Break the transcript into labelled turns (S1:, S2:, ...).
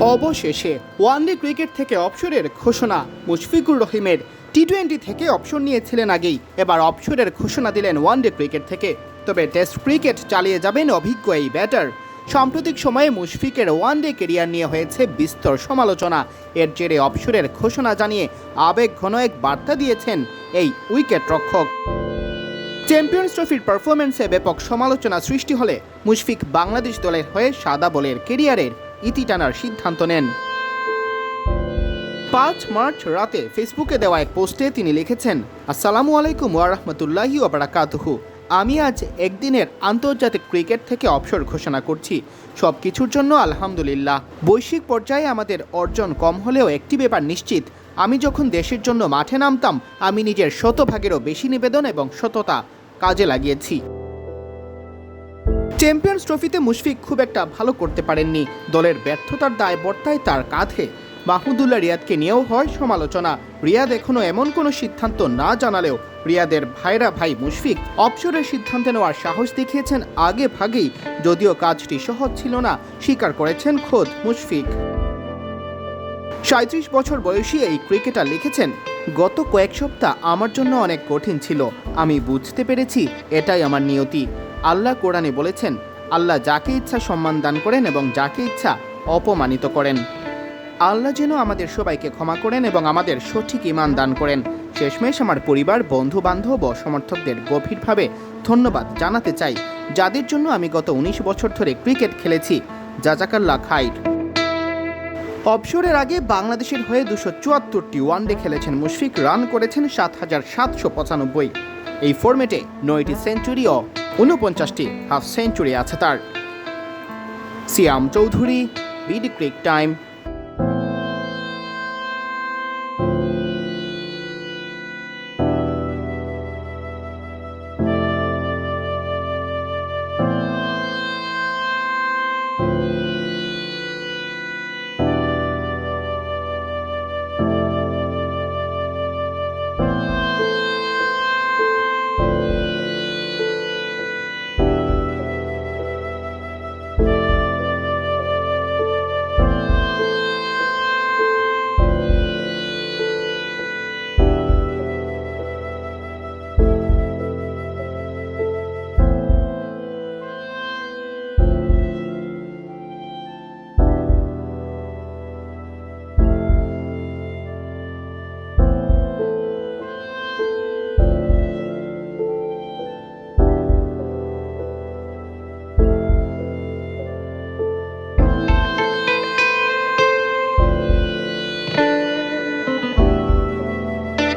S1: অবশেষে one day cricket থেকে অবসরের ঘোষণা। মুশফিকুর রহিমের টি টোয়েন্টি থেকে অবসর নিয়েছিলেন আগেই। এবার অবসরের ঘোষণা দিলেন ওয়ানডে ক্রিকেট থেকে। তবে টেস্ট ক্রিকেট চালিয়ে যাবেন অভিজ্ঞ এই ব্যাটার। সাম্প্রতিক সময়ে মুশফিকের ওয়ানডে কেরিয়ার নিয়ে হয়েছে বিস্তর সমালোচনা। এর জেরে অবসরের ঘোষণা জানিয়ে আবেগ ঘন এক বার্তা দিয়েছেন এই উইকেট রক্ষক। চ্যাম্পিয়ন্স ট্রফির পারফরমেন্সে ব্যাপক সমালোচনা সৃষ্টি হলে মুশফিক বাংলাদেশ দলের হয়ে সাদা বলের কেরিয়ারের ইতি টানার সিদ্ধান্ত নেন। পাঁচ মার্চ রাতে ফেসবুকে দেওয়া এক পোস্টে তিনি লিখেছেন, আসসালামু আলাইকুম ওয়ারহমতুল্লাহি ওবরাকাতুহু আমি আজ একদিনের আন্তর্জাতিক ক্রিকেট থেকে অবসর ঘোষণা করছি। সব কিছুর জন্য আলহামদুলিল্লাহ। বৈশ্বিক পর্যায়ে আমাদের অর্জন কম হলেও একটি ব্যাপার নিশ্চিত। আমি যখন দেশের জন্য মাঠে নামতাম, আমি নিজের শতভাগেরও বেশি নিবেদন এবং সততা কাজে লাগিয়েছি। চ্যাম্পিয়ন্স ট্রফিতে মুশফিক খুব একটা ভালো করতে পারেননি। দলের ব্যর্থতার দায় বর্তায় তার কাঁধে। মাহমুদুল্লাহ রিয়াদকে নিয়েও হয় সমালোচনা। রিয়াদ এখনও এমন কোনো সিদ্ধান্ত না জানালেও রিয়াদের ভাইরা ভাই মুশফিক অবসরের সিদ্ধান্ত নেওয়ার সাহস দেখিয়েছেন আগে ভাগেই। যদিও কাজটি সহজ ছিল না, স্বীকার করেছেন খোদ মুশফিক। সাঁত্রিশ বছর বয়সী এই ক্রিকেটার লিখেছেন, গত কয়েক সপ্তাহ আমার জন্য অনেক কঠিন ছিল। আমি বুঝতে পেরেছি, এটাই আমার নিয়তি। আল্লাহ কোরআনে বলেছেন, আল্লাহ যাকে ইচ্ছা সম্মান দান করেন এবং যাকে ইচ্ছা অপমানিত করেন। আল্লাহ যেন আমাদের সবাইকে ক্ষমা করেন এবং আমাদের সঠিক ইমান দান করেন। শেষমেশ আমার পরিবার বন্ধু বান্ধব ও সমর্থকদের গভীরভাবে ধন্যবাদ জানাতে চাই, যাদের জন্য আমি গত উনিশ বছর ধরে ক্রিকেট খেলেছি। জাজাকাল্লা খাইর। অবসরের আগে বাংলাদেশের হয়ে দুশো চুয়াত্তরটি ওয়ানডে খেলেছেন মুশফিক, রান করেছেন সাত হাজার সাতশো পঁচানব্বই। এই ফর্মেটে নয়টি সেঞ্চুরি ও ঊনপঞ্চাশটি হাফ সেঞ্চুরি আছে তার। Siam Chowdhury B D cric time